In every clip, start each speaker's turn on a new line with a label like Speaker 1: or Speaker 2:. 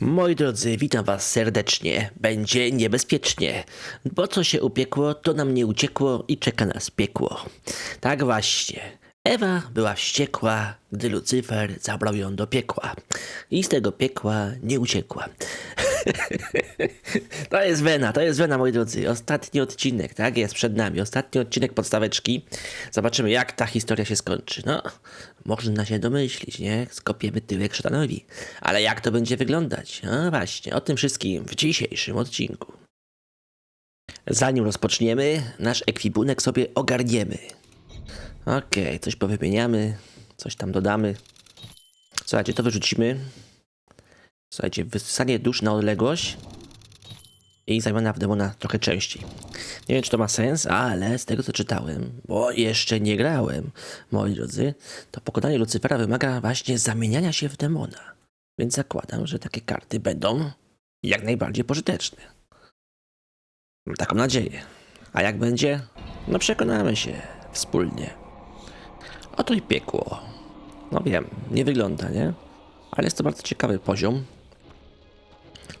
Speaker 1: Moi drodzy, witam was serdecznie. Będzie niebezpiecznie, bo co się upiekło, to nam nie uciekło i czeka nas piekło. Tak właśnie. Ewa była wściekła, gdy Lucyfer zabrał ją do piekła. I z tego piekła nie uciekła. To jest Wena, to jest Wena, moi drodzy. Ostatni odcinek, tak jest przed nami. Ostatni odcinek podstaweczki. Zobaczymy, jak ta historia się skończy. No, można się domyślić, nie? Skopiemy tyłek szatanowi. Ale jak to będzie wyglądać? No właśnie, o tym wszystkim w dzisiejszym odcinku. Zanim rozpoczniemy, nasz ekwipunek sobie ogarniemy. Okej, coś powymieniamy, coś tam dodamy. Słuchajcie, to wyrzucimy. Słuchajcie, wysysanie dusz na odległość i zamiana w demona trochę częściej. Nie wiem, czy to ma sens, ale z tego co czytałem, bo jeszcze nie grałem, moi drodzy, to pokonanie Lucyfera wymaga właśnie zamieniania się w demona. Więc zakładam, że takie karty będą jak najbardziej pożyteczne. Mam taką nadzieję. A jak będzie? No przekonamy się wspólnie. Oto i piekło. No wiem, nie wygląda, nie? Ale jest to bardzo ciekawy poziom.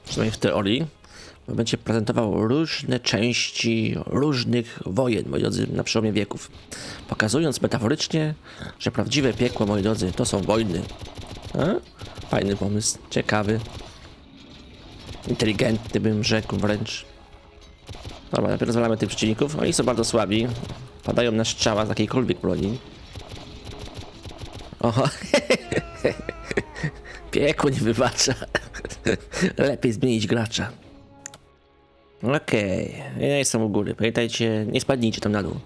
Speaker 1: Przynajmniej w teorii. Będzie prezentował różne części różnych wojen, moi drodzy, na przełomie wieków. Pokazując metaforycznie, że prawdziwe piekło, moi drodzy, to są wojny. A? Fajny pomysł, ciekawy. Inteligentny bym rzekł wręcz. Dobra, najpierw rozwalamy tych przeciwników. Oni są bardzo słabi. Padają na strzała z jakiejkolwiek broni. Oho. Piekło nie wybacza. Lepiej zmienić gracza. Okej, ja jestem u góry. Pamiętajcie, nie spadnijcie tam na dół.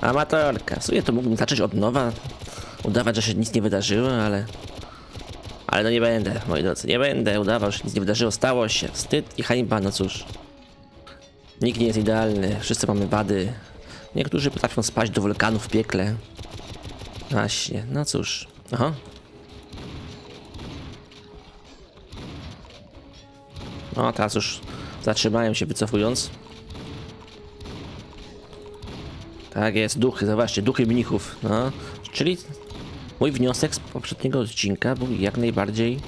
Speaker 1: Amatorka. W sumie to mógłbym zacząć od nowa. Udawać, że się nic nie wydarzyło, ale... Ale no nie będę, moi drodzy. Nie będę udawał, że nic nie wydarzyło. Stało się. Wstyd i hańba, no cóż. Nikt nie jest idealny. Wszyscy mamy wady. Niektórzy potrafią spaść do wulkanu w piekle. Właśnie, no cóż. Aha. No, teraz już zatrzymają się wycofując. Tak jest, duchy, zobaczcie, duchy mnichów. No, czyli mój wniosek z poprzedniego odcinka był jak najbardziej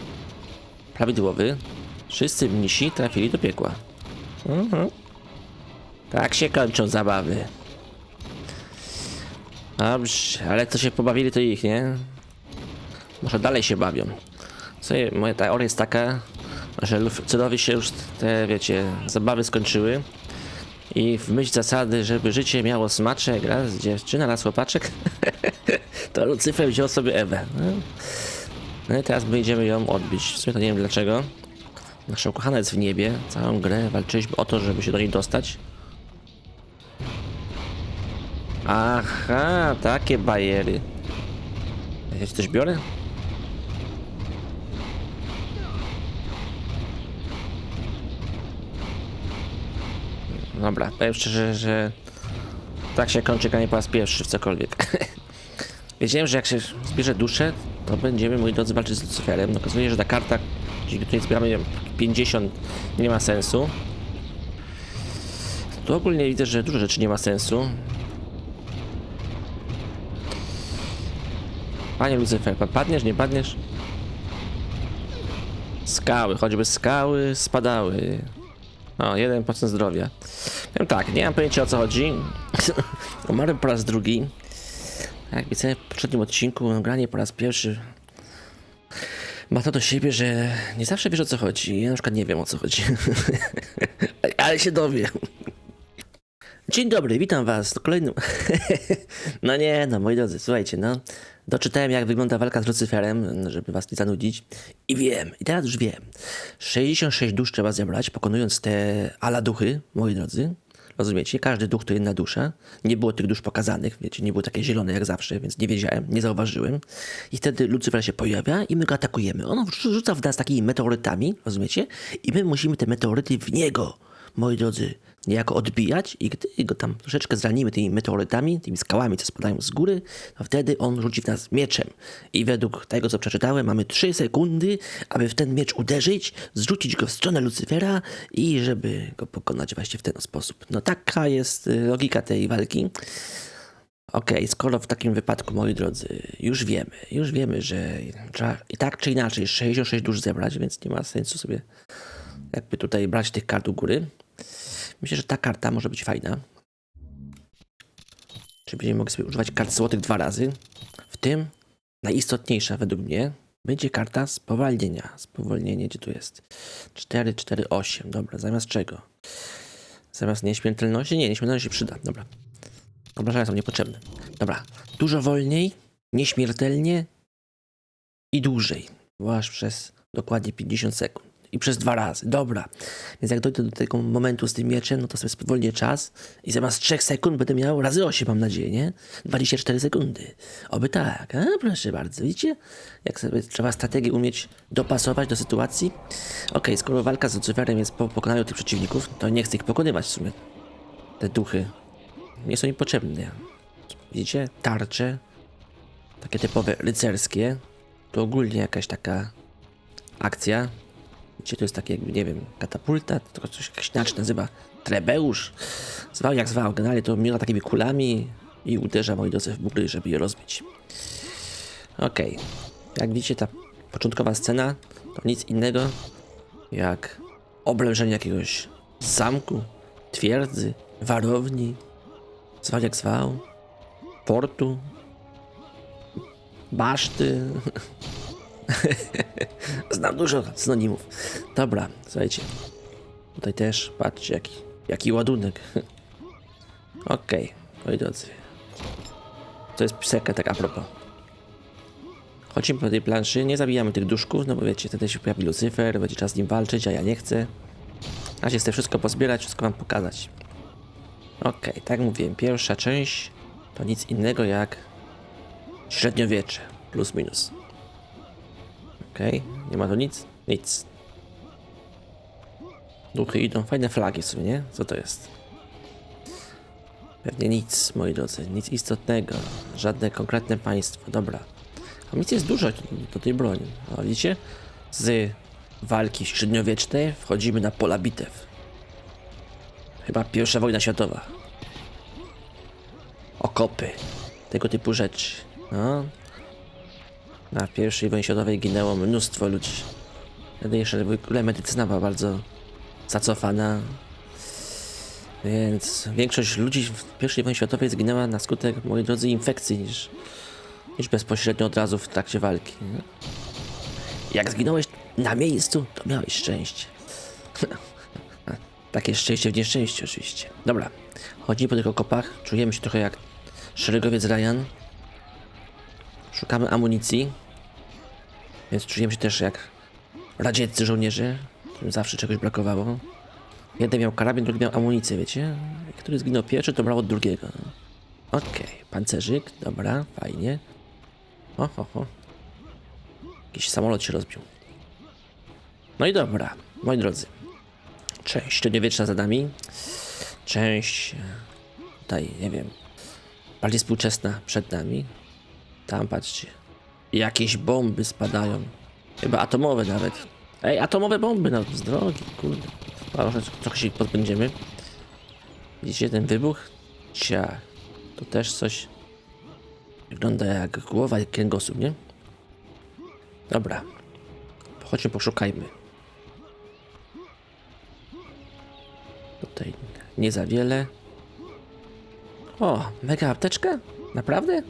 Speaker 1: prawidłowy. Wszyscy mnisi trafili do piekła. Mhm. Tak się kończą zabawy. Dobrze, ale co się pobawili to ich, nie? Może dalej się bawią. Sobie, moja teoria jest taka, że celowi się już te, wiecie, zabawy skończyły i w myśl zasady, żeby życie miało smaczek, raz dziewczyna, raz chłopaczek, to Lucyfer wziął sobie Ewę. No. no i teraz będziemy ją odbić. W sumie to nie wiem dlaczego. Nasza ukochana jest w niebie. Całą grę walczyliśmy o to, żeby się do niej dostać. Aha, takie bajery. Ja coś biorę? Dobra, powiem szczerze, że tak się kończy granie po raz pierwszy w cokolwiek. Wiedziałem, że jak się zbierze duszę, to będziemy, moi drodzy, walczyć z Lucyferem. No, okazuje że ta karta, dzięki której zbieramy nie wiem, 50, nie ma sensu. Tu ogólnie widzę, że dużo rzeczy nie ma sensu. Panie Lucyfer, padniesz, nie padniesz? Skały, choćby skały spadały. O, 1% zdrowia. Powiem tak, nie mam pojęcia o co chodzi. Umarłem po raz drugi. Jak widzę w poprzednim odcinku, no, granie po raz pierwszy ma to do siebie, że nie zawsze wiesz o co chodzi. Ja na przykład nie wiem o co chodzi. Ale się dowiem. Dzień dobry, witam was w kolejnym... no nie, no moi drodzy, słuchajcie, no. Doczytałem jak wygląda walka z Lucyferem, żeby was nie zanudzić. I wiem, i teraz już wiem. 66 dusz trzeba zebrać, pokonując te ala duchy, moi drodzy. Rozumiecie? Każdy duch to jedna dusza. Nie było tych dusz pokazanych, wiecie, nie było takie zielone jak zawsze, więc nie wiedziałem, nie zauważyłem. I wtedy Lucyfer się pojawia i my go atakujemy. On rzuca w nas takimi meteorytami, rozumiecie? I my musimy te meteoryty w niego, moi drodzy, niejako odbijać i gdy go tam troszeczkę zranimy tymi meteorytami, tymi skałami, co spadają z góry, to wtedy on rzuci w nas mieczem. I według tego, co przeczytałem, mamy 3 sekundy, aby w ten miecz uderzyć, zrzucić go w stronę Lucyfera i żeby go pokonać właśnie w ten sposób. No taka jest y, logika tej walki. Okej, skoro w takim wypadku, moi drodzy, już wiemy, już wiemy, że trzeba i tak czy inaczej 66 dusz zebrać, więc nie ma sensu sobie jakby tutaj brać tych kart u góry. Myślę, że ta karta może być fajna. Czyli będziemy mogli sobie używać kart złotych dwa razy. W tym najistotniejsza według mnie będzie karta spowolnienia. Spowolnienie, gdzie tu jest? 4, 4, 8. Dobra, zamiast czego? Zamiast nieśmiertelności? Nie, nieśmiertelność się przyda. Dobra. Obrażenia są niepotrzebne. Dobra. Dużo wolniej, nieśmiertelnie i dłużej. Aż przez dokładnie 50 sekund. I przez dwa razy. Dobra. Więc jak dojdę do tego momentu z tym mieczem, no to sobie spowolnię czas i zamiast 3 sekund będę miał razy 8, mam nadzieję, nie? 24 sekundy. Oby tak. A, proszę bardzo. Widzicie? Jak sobie trzeba strategię umieć dopasować do sytuacji. Okej, skoro walka z Lucyferem jest po pokonaniu tych przeciwników, to nie chcę ich pokonywać w sumie. Te duchy. Nie są mi potrzebne. Widzicie? Tarcze. Takie typowe rycerskie. To ogólnie jakaś taka akcja. Widzicie, to jest takie nie wiem, katapulta, tylko coś inaczej nazywa. Trebeusz. Zwał jak zwał. Generalnie to miela takimi kulami i uderza moi drodzy w bugry, żeby je rozbić. Okej. Jak widzicie, ta początkowa scena to nic innego jak oblężenie jakiegoś zamku, twierdzy, warowni, zwał jak zwał, portu, baszty. Znam dużo synonimów. Dobra, słuchajcie. Tutaj też, patrzcie, jaki, jaki ładunek. Okej, moi drodzy. To jest sekret, tak a propos. Chodzimy po tej planszy, nie zabijamy tych duszków, no bo wiecie, wtedy się pojawi Lucyfer, będzie czas z nim walczyć, a ja nie chcę. Na razie chcę wszystko pozbierać, wszystko wam pokazać. Okej, tak jak mówiłem, pierwsza część to nic innego jak średniowiecze, plus minus. Okej, nie ma tu nic? Nic. Duchy idą, fajne flagi sumie, nie? Co to jest? Pewnie nic, moi drodzy, nic istotnego. Żadne konkretne państwo, dobra. Amunicji jest dużo do tej broni. A widzicie? Z walki średniowiecznej wchodzimy na pola bitew. Chyba pierwsza wojna światowa. Okopy. Tego typu rzeczy. No. Na pierwszej wojnie światowej ginęło mnóstwo ludzi. Wtedy jeszcze medycyna była bardzo zacofana. Więc większość ludzi w pierwszej wojnie światowej zginęła na skutek, moi drodzy, infekcji niż, niż bezpośrednio od razu w trakcie walki. Jak zginąłeś na miejscu, to miałeś szczęście. Takie szczęście w nieszczęściu oczywiście. Dobra, chodzimy po tych okopach, czujemy się trochę jak szeregowiec Ryan. Szukamy amunicji, więc czujemy się też jak radzieccy żołnierze, którym zawsze czegoś brakowało. Jeden miał karabin, drugi miał amunicję, wiecie? Który zginął pierwszy, to brał od drugiego. Okej, pancerzyk, dobra, fajnie. O, ho, ho. Jakiś samolot się rozbił. No i dobra, moi drodzy. Część średniowieczna za nami. Część e, tutaj, nie wiem, bardziej współczesna przed nami. Tam patrzcie. Jakieś bomby spadają. Chyba atomowe nawet. Ej, atomowe bomby na z drogi, kurde. Może trochę się ich pozbędziemy. Widzicie ten wybuch? Cia. To też coś wygląda jak głowa kręgosłup, nie? Dobra. Chodźmy, poszukajmy. Tutaj nie za wiele. O, mega apteczka? Naprawdę?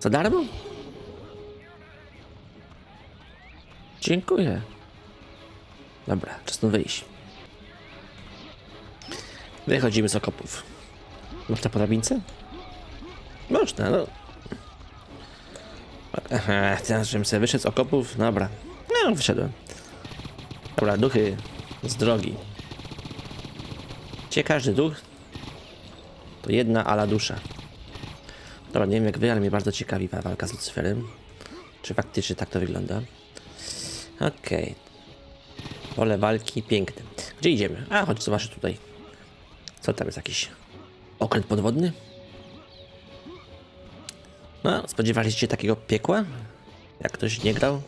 Speaker 1: Za darmo? Dziękuję. Dobra, czas stąd wyjść. Wychodzimy z okopów. Można po drabince? Można, no. Aha, teraz żebym sobie wyszedł z okopów. Dobra. No, wyszedłem. Dobra, duchy z drogi. Gdzie każdy duch to jedna ala dusza. Dobra, nie wiem jak wy, ale mnie bardzo ciekawi wa- walka z Lucyferem. Czy faktycznie tak to wygląda? Okej. Pole walki piękne. Gdzie idziemy? A, chodź zobaczę tutaj. Co tam jest jakiś okręt podwodny? No, spodziewaliście się takiego piekła? Jak ktoś nie grał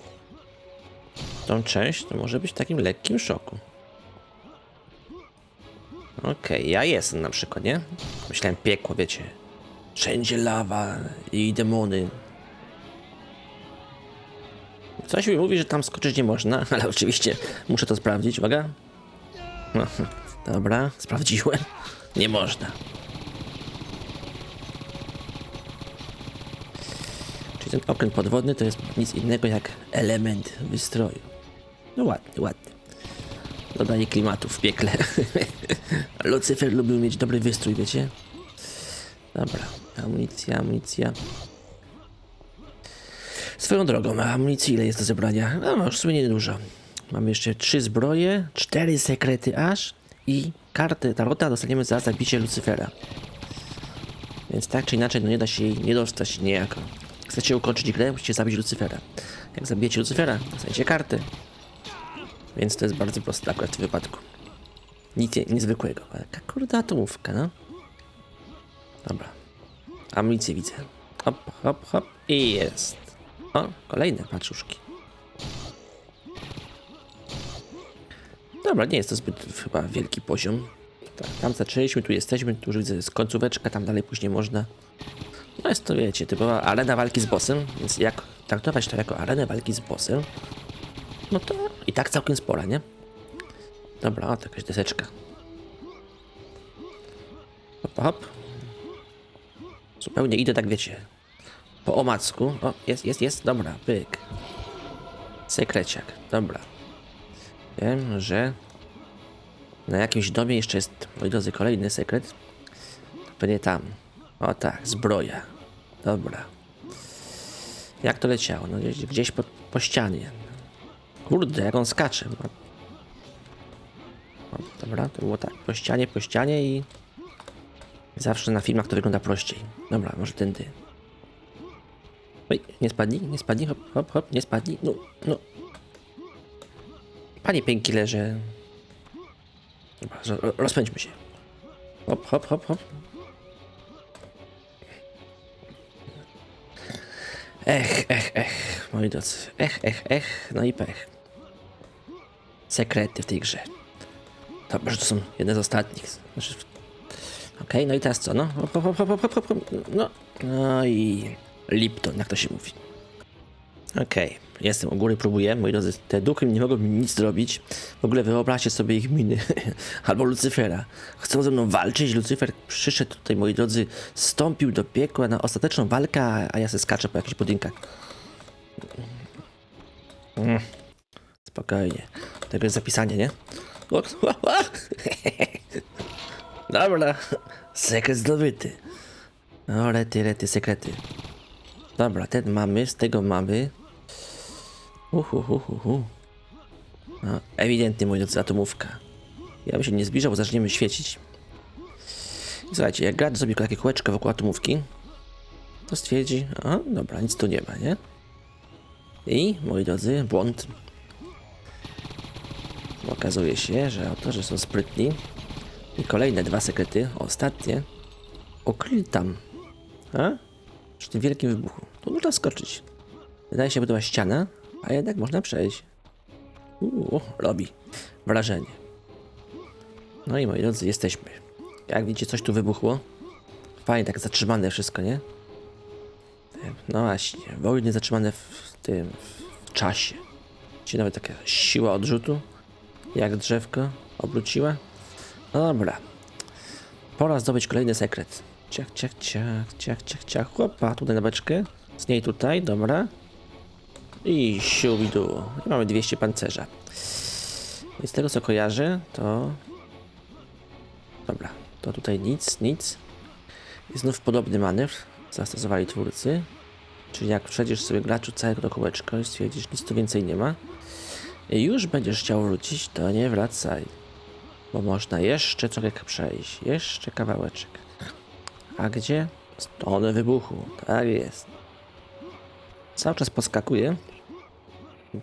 Speaker 1: tą część, to może być w takim lekkim szoku. Okej, ja jestem na przykład, nie? Myślałem piekło, wiecie. Wszędzie lawa i demony. Coś mi mówi, że tam skoczyć nie można, ale oczywiście muszę to sprawdzić. Uwaga. No, dobra, sprawdziłem. Nie można. Czyli ten okręt podwodny to jest nic innego jak element wystroju. No ładnie, ładnie. Dodaje klimatu w piekle. Lucyfer lubił mieć dobry wystrój, wiecie? Dobra, amunicja, amunicja. Swoją drogą, amunicji ile jest do zebrania? No, już w sumie niedużo. Mamy jeszcze trzy zbroje, cztery sekrety aż i kartę tarota dostaniemy za zabicie Lucyfera. Więc tak czy inaczej, no nie da się jej nie dostać niejako. Chcecie ukończyć grę, musicie zabić Lucyfera. Jak zabijecie Lucyfera, dostaniecie kartę. Więc to jest bardzo proste akurat w tym wypadku. Nic nie- niezwykłego. Jaka kurde atomówka, no. Dobra. Amunicję widzę. Hop, hop, hop. I jest. O, kolejne paczuszki. Dobra, nie jest to zbyt chyba wielki poziom. Tak, tam zaczęliśmy, tu jesteśmy, tu już widzę jest końcóweczka, tam dalej później można. No jest to, wiecie, typowa arena walki z bossem, więc jak traktować to jako arenę walki z bossem, no to i tak całkiem spora, nie? Dobra, o, to jakaś deseczka. Hop, hop. Zupełnie idę tak, wiecie, po omacku. O, jest, jest, jest, dobra, pyk. Sekreciak, dobra. Wiem, że na jakimś domie jeszcze jest, moi drodzy, kolejny sekret. Pewnie tam. O tak, zbroja. Dobra. Jak to leciało? No gdzieś, gdzieś po, po ścianie. Kurde, jak on skacze. No. O, dobra, to było tak, po ścianie, po ścianie i... Zawsze na filmach to wygląda prościej. Dobra, może tędy. Oj, nie spadnij, nie spadnij, hop, hop, hop, nie spadnij. No, no. Panie painkillerze. Dobra, ro- rozpędźmy się. Hop, hop, hop, hop. Ech, ech, ech, moi drodzy. Ech, ech, ech, no i pech. Sekrety w tej grze. Dobrze, to są jedne z ostatnich. Znaczy, Okej, no i teraz co? No, no, no i Lipton, jak to się mówi. Okej, jestem u góry, próbuję. Moi drodzy, te duchy nie mogą mi nic zrobić. W ogóle wyobraźcie sobie ich miny. Albo Lucyfera. Chcą ze mną walczyć. Lucyfer przyszedł tutaj, moi drodzy, stąpił do piekła na ostateczną walkę, a- a ja se skaczę po jakichś budynkach. Mm. Spokojnie. Tego jest zapisanie, nie? O, Dobra, sekret zdobyty. O, rety, rety, sekrety. Dobra, ten mamy, z tego mamy. Uhuhuhuhu. No, ewidentnie, moi drodzy, atomówka. Ja bym się nie zbliżał, bo zaczniemy świecić. Słuchajcie, jak gracz zrobi takie kółeczko wokół atomówki, to stwierdzi, a dobra, nic tu nie ma, nie? I, moi drodzy, błąd. Okazuje się, że autorzy są sprytni i kolejne dwa sekrety, ostatnie, ukryli tam. A? Przy tym wielkim wybuchu. Tu można skoczyć. Wydaje się, to była ściana, a jednak można przejść. Uuu, robi wrażenie. No i moi drodzy, jesteśmy. Jak widzicie, coś tu wybuchło. Fajnie tak zatrzymane wszystko, nie? No właśnie, wojny zatrzymane w tym, w czasie. Gdzie nawet taka siła odrzutu, jak drzewko obróciła. Dobra. Pora zdobyć kolejny sekret. Ciach, ciach, ciach, ciach, ciach, ciach. Chłopa, tutaj na beczkę. Z niej tutaj, dobra. I siubidu. I mamy 200 pancerza. I z tego co kojarzę, to... Dobra, to tutaj nic, nic. I znów podobny manewr zastosowali twórcy. Czyli jak przejdziesz sobie graczu całego kółeczko i stwierdzisz, nic tu więcej nie ma. I już będziesz chciał wrócić, to nie wracaj. Bo można jeszcze trochę przejść. Jeszcze kawałeczek. A gdzie? Stronę wybuchu. Tak jest. Cały czas podskakuję,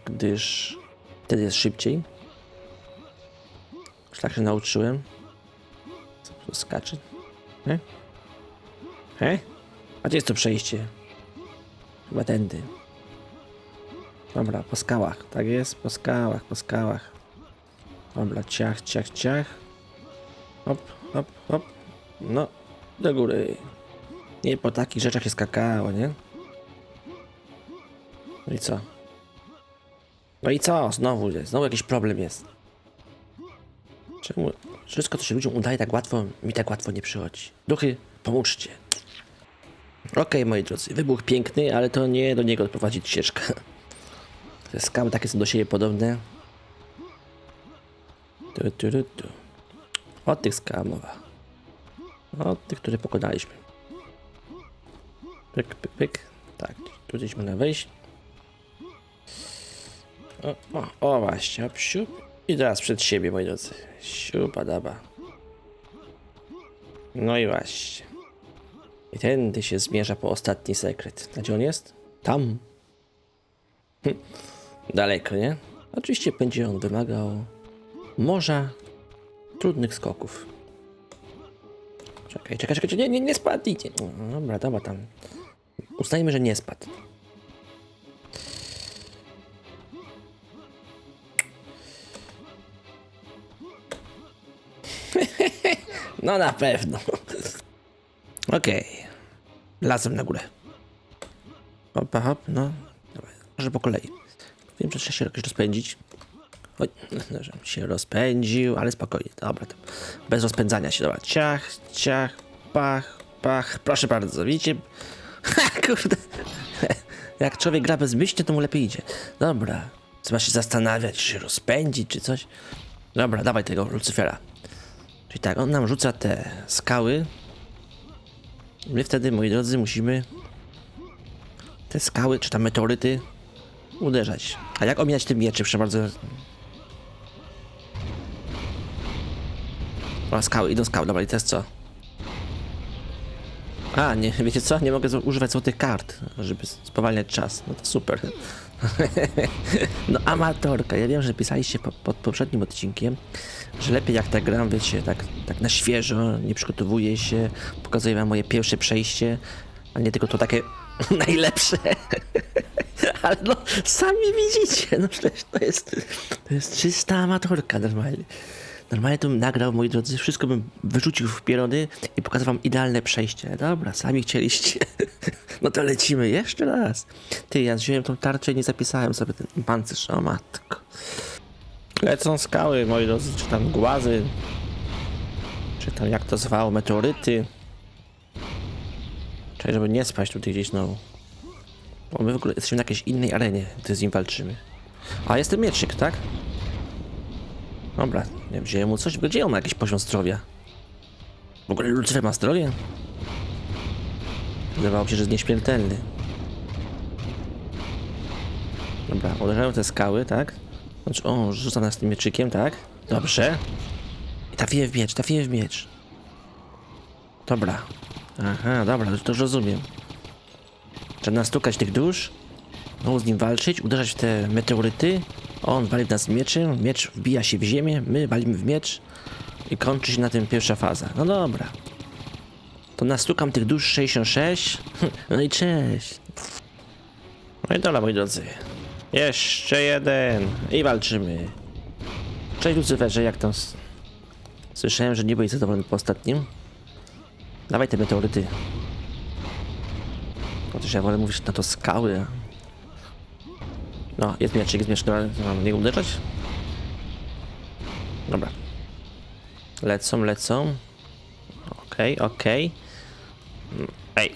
Speaker 1: gdyż wtedy jest szybciej. Już tak się nauczyłem. Co tu skacze? He? He? A gdzie jest to przejście? Chyba tędy. Dobra, po skałach. Tak jest, po skałach, po skałach. Dobra, ciach, ciach, ciach. Hop, hop, hop. No, do góry. Nie po takich rzeczach się skakało, nie? No i co? No i co? Znowu jest, znowu jakiś problem jest. Czemu wszystko, co się ludziom udaje tak łatwo, mi tak łatwo nie przychodzi? Duchy, pomóżcie. Okej, moi drodzy, wybuch piękny, ale to nie do niego prowadzi ścieżka. Te skały takie są do siebie podobne. Tu, tu, tu, tu. Tych skał mowa. O tych, które pokonaliśmy. Pyk, pyk, pyk. Tak, tu gdzieś można wejść. O, o, o właśnie, hop, siup. I teraz przed siebie, moi drodzy. Siupa, daba. No i właśnie. I tędy się zmierza po ostatni sekret. A gdzie on jest? Tam. Hm. Daleko, nie? Oczywiście będzie on wymagał morza trudnych skoków. Czekaj, czekaj, czekaj, nie, nie, nie spadnij. Nie. No, Dobra, dobra, tam. Uznajmy, że nie spadł. No na pewno. Okej. Lazem na górę. Hop, hop, no. Dobra, może po kolei. Wiem, że trzeba się jakoś rozpędzić. Oj, no, się rozpędził, ale spokojnie. Dobra, to bez rozpędzania się. Dobra, ciach, ciach, pach, pach. Proszę bardzo, widzicie? Ha, kurde. Jak człowiek gra bezmyślnie, to mu lepiej idzie. Dobra. Trzeba się zastanawiać, czy się rozpędzić, czy coś. Dobra, dawaj tego Lucyfera. Czyli tak, on nam rzuca te skały. My wtedy, moi drodzy, musimy te skały, czy tam meteoryty uderzać. A jak omijać tym mieczy? Proszę bardzo. O, skały, idą skały, dobra i teraz co? A, nie, wiecie co? Nie mogę używać złotych kart, żeby spowalniać czas. No to super. No amatorka. Ja wiem, że pisaliście po, pod poprzednim odcinkiem, że lepiej jak tak gram, wiecie, tak, tak na świeżo, nie przygotowuję się, pokazuję wam moje pierwsze przejście, a nie tylko to takie najlepsze. Ale no, sami widzicie, no przecież to jest, to jest czysta amatorka normalnie. Normalnie to bym nagrał, moi drodzy, wszystko bym wyrzucił w pierony i pokazał wam idealne przejście. Dobra, sami chcieliście. No to lecimy jeszcze raz. Ty, ja wziąłem tą tarczę i nie zapisałem sobie ten pancerz, o matko. Lecą skały, moi drodzy, czy tam głazy, czy tam jak to zwało, meteoryty. Czekaj, żeby nie spaść tutaj gdzieś znowu. Bo my w ogóle jesteśmy na jakiejś innej arenie, gdy z nim walczymy. A, jest ten mieczyk, tak? Dobra, nie mu coś, gdzie on ma jakiś poziom zdrowia? W ogóle Lucyfer ma zdrowie? Wydawało się, że jest nieśmiertelny. Dobra, uderzają te skały, tak? Znaczy, o, rzuca nas tym mieczykiem, tak? Dobrze. I trafiłem w miecz, trafiłem w miecz. Dobra. Aha, dobra, to już rozumiem. Trzeba nastukać tych dusz, znowu z nim walczyć, uderzać w te meteoryty. On wali nas mieczem, miecz wbija się w ziemię, my walimy w miecz i kończy się na tym pierwsza faza. No dobra. To nastukam tych dusz 66. No i cześć. No i dobra, moi drodzy. Jeszcze jeden. I walczymy. Cześć Lucyferze, jak tam? Słyszałem, że nie byłeś zadowolony po ostatnim. Dawaj te meteoryty. Chociaż ja wolę mówić na to skały. No, jest mieczyk, jest mieczyk. Dobra, mam nie uderzać? Dobra. Lecą, lecą. Okej, okej. Mm, Ej.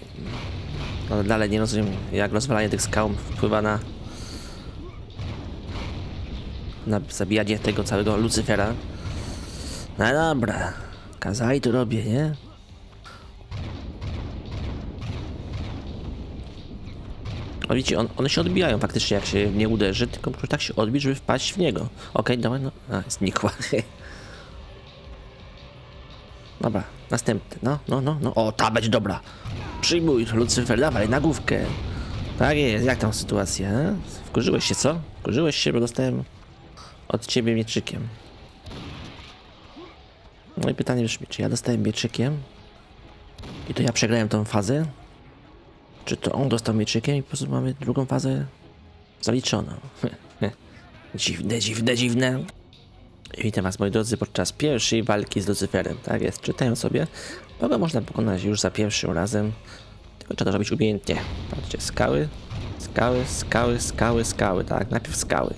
Speaker 1: No dalej nie rozumiem, jak rozwalanie tych skał wpływa na... na zabijanie tego całego Lucyfera. No dobra. Kazali to robię, nie? No widzicie, on, one się odbijają faktycznie, jak się nie uderzy, tylko muszę tak się odbić, żeby wpaść w niego. Okej, dobra, no. A, znikła. Dobra, następny. No, no, no, no. O, ta będzie dobra. Przyjmuj, Lucyfer, dawaj, na główkę. Tak jest, jak tam sytuacja? e? Wkurzyłeś się, co? Wkurzyłeś się, bo dostałem od ciebie mieczykiem. No i pytanie brzmi, czy ja dostałem mieczykiem i to ja przegrałem tą fazę? Czy to on dostał mieczykiem i po prostu mamy drugą fazę zaliczoną? dziwne, dziwne, dziwne. Witam was moi drodzy podczas pierwszej walki z Lucyferem. Tak jest, czytają sobie. Kogo można pokonać już za pierwszym razem. Tylko trzeba to robić umiejętnie. Patrzcie, skały, skały, skały, skały, skały, tak, najpierw skały.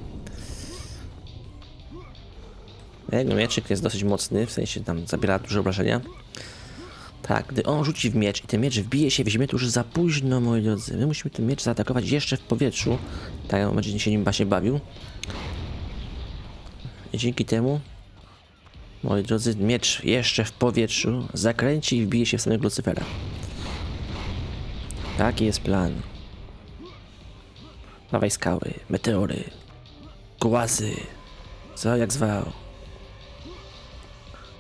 Speaker 1: Jego mieczyk jest dosyć mocny, w sensie tam zabiera duże obrażenia. Tak, gdy on rzuci w miecz i ten miecz wbije się w ziemię, to już za późno, moi drodzy. My musimy ten miecz zaatakować jeszcze w powietrzu. Tak, on będzie się nim właśnie bawił. I dzięki temu, moi drodzy, miecz jeszcze w powietrzu zakręci i wbije się w samego Lucyfera. Taki jest plan. Dawaj skały, meteory, głazy, co jak zwał.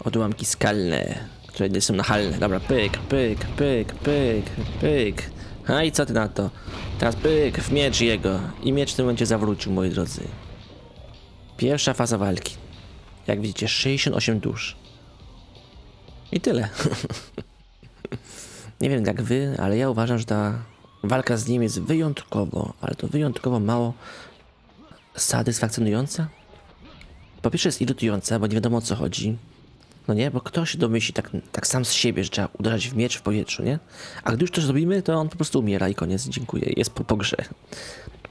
Speaker 1: Odłamki skalne, nie są nachalne. Dobra, pyk, pyk, pyk, pyk, pyk. A i co ty na to? Teraz pyk w miecz jego. I miecz w tym momencie zawrócił, moi drodzy. Pierwsza faza walki. Jak widzicie, 68 dusz. I tyle. Nie wiem jak wy, ale ja uważam, że ta walka z nim jest wyjątkowo, ale to wyjątkowo mało satysfakcjonująca. Po pierwsze jest irytująca, bo nie wiadomo o co chodzi. No nie, bo kto się domyśli tak, tak sam z siebie, że trzeba uderzać w miecz w powietrzu, nie? A gdy już to zrobimy, to on po prostu umiera i koniec, dziękuję, jest po, po grze.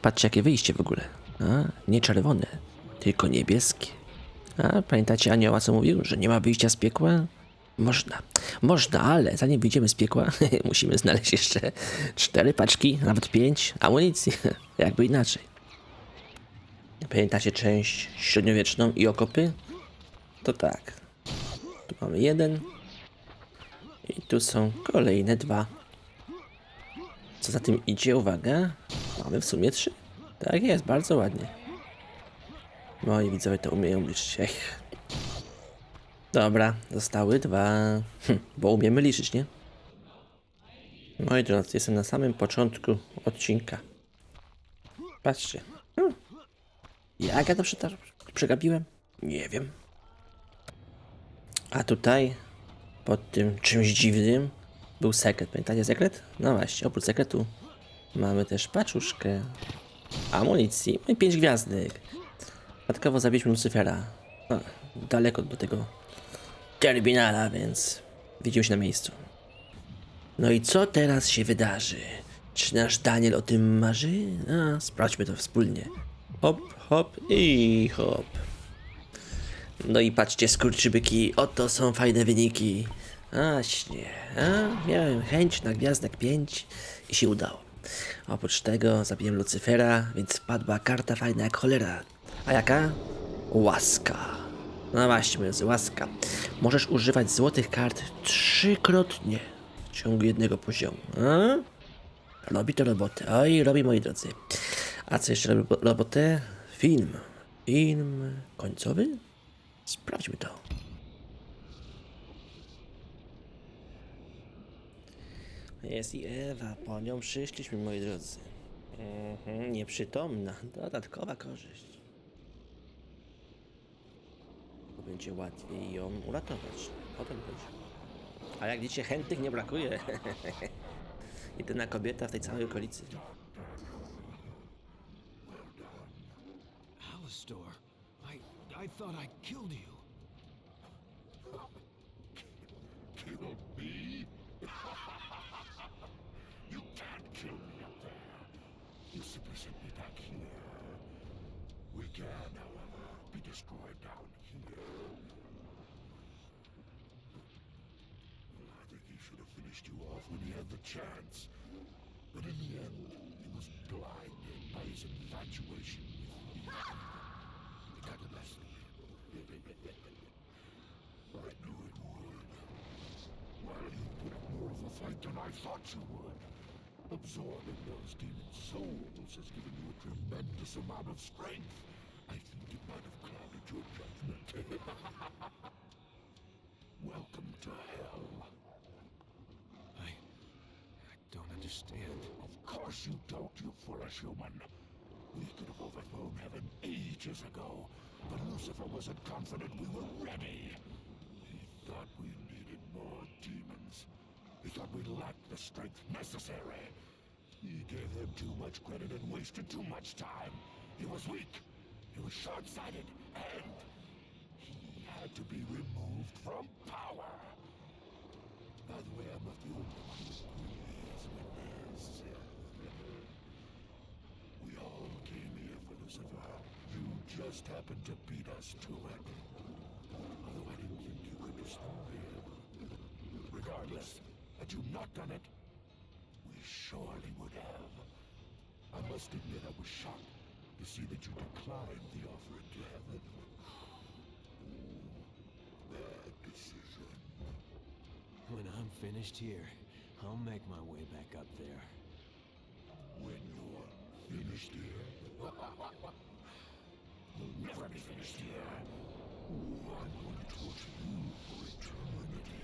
Speaker 1: Patrzcie jakie wyjście w ogóle. A, nie czerwone, tylko niebieskie. A pamiętacie anioła co mówił, że nie ma wyjścia z piekła? Można, można, ale zanim wyjdziemy z piekła, musimy znaleźć jeszcze cztery paczki, nawet pięć amunicji. Jakby inaczej. Pamiętacie część średniowieczną i okopy? To tak. Mamy jeden. I tu są kolejne dwa. Co za tym idzie, uwaga. Mamy w sumie trzy. Tak jest, bardzo ładnie. Moi widzowie to umieją liczyć. Ech. Dobra, zostały dwa. Hm, bo umiemy liczyć, nie? Moi drodzy, jestem na samym początku odcinka. Patrzcie. Hmm. Jak ja to przegapiłem? Nie wiem. A tutaj, pod tym czymś dziwnym, był sekret. Pamiętacie sekret? No właśnie, oprócz sekretu mamy też paczuszkę amunicji i pięć gwiazdek. Dodatkowo zabiliśmy Lucyfera. No, daleko do tego terminala, więc widzimy się na miejscu. No i co teraz się wydarzy? Czy nasz Daniel o tym marzy? A, sprawdźmy to wspólnie. Hop, hop i hop. No i patrzcie, skurczybyki, oto są fajne wyniki. Właśnie, a, miałem chęć na gwiazdek 5 i się udało. Oprócz tego zabiłem Lucyfera, więc wpadła karta fajna jak cholera. A jaka? Łaska. No właśnie, mówiąc, łaska. Możesz używać złotych kart trzykrotnie w ciągu jednego poziomu. A? Robi to robotę. Oj, robi moi drodzy. A co jeszcze robi robotę? Film. Film końcowy? Sprawdźmy to. Jest i Ewa, po nią przyszliśmy, moi drodzy. Mhm, nieprzytomna, dodatkowa korzyść. Będzie łatwiej ją uratować. O tym chodzi. A jak widzicie, chętnych nie brakuje. Jedyna kobieta w tej całej okolicy.
Speaker 2: Alastor, I thought I killed you.
Speaker 3: Kill me? you can't kill me up there. You simply sent me back here. We can, however, be destroyed down here. I think he should have finished you off when he had the chance. But in the end, he was blinded by his infatuation with me. I knew it would. Well, you put up more of a fight than I thought you would. Absorbing those demon souls has given you a tremendous amount of strength. I think it might have clouded your judgment. Welcome to hell.
Speaker 2: I I don't understand.
Speaker 3: Of course you don't, you foolish human. We could have overthrown heaven ages ago, but Lucifer wasn't confident we were ready. He thought we needed more demons. He thought we lacked the strength necessary. He gave them too much credit and wasted too much time. He was weak. He was short-sighted, and he had to be removed from power. By the way, I'm not the only one who agrees with We all came here for Lucifer. You just happened to beat us to it. Although I didn't think you could destroy him. Regardless, had you not done it, we surely would have. I must admit I was shocked to see that you declined the offer to heaven. Bad decision.
Speaker 2: When I'm finished here, I'll make my way back up there.
Speaker 3: When you're finished here. Never be finished here. Ooh, I'm going to torture you for eternity.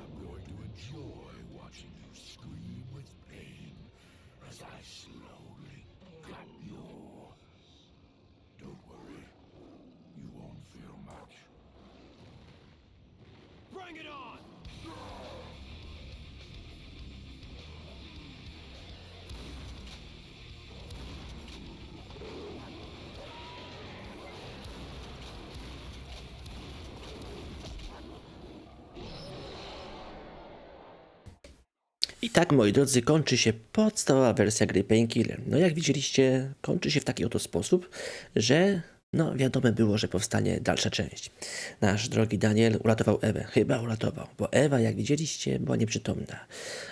Speaker 3: I'm going to enjoy watching you scream with pain as I slowly cut you. Don't worry. You won't feel much.
Speaker 2: Bring it on!
Speaker 1: I tak, moi drodzy, kończy się podstawowa wersja gry Painkiller. No jak widzieliście, kończy się w taki oto sposób, że no wiadome było, że powstanie dalsza część. Nasz drogi Daniel uratował Ewę. Chyba uratował, bo Ewa, jak widzieliście, była nieprzytomna.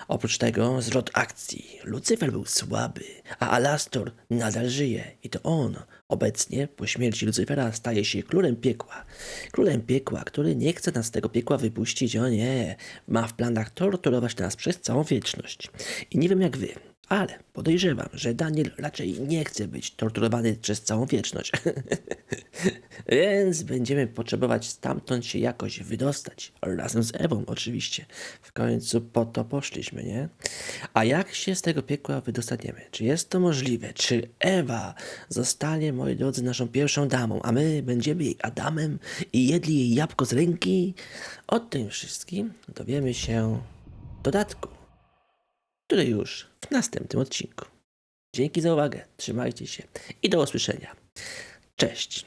Speaker 1: Oprócz tego zwrot akcji. Lucyfer był słaby, a Alastor nadal żyje. I to on obecnie, po śmierci Lucyfera, staje się królem piekła. Królem piekła, który nie chce nas z tego piekła wypuścić. O nie, ma w planach torturować nas przez całą wieczność. I nie wiem jak wy, ale podejrzewam, że Daniel raczej nie chce być torturowany przez całą wieczność. Więc będziemy potrzebować stamtąd się jakoś wydostać. Razem z Ewą oczywiście. W końcu po to poszliśmy, nie? A jak się z tego piekła wydostaniemy? Czy jest to możliwe? Czy Ewa zostanie, moi drodzy, naszą pierwszą damą, a my będziemy jej Adamem i jedli jej jabłko z ręki? O tym wszystkim dowiemy się w dodatku który już w następnym odcinku. Dzięki za uwagę, trzymajcie się i do usłyszenia. Cześć.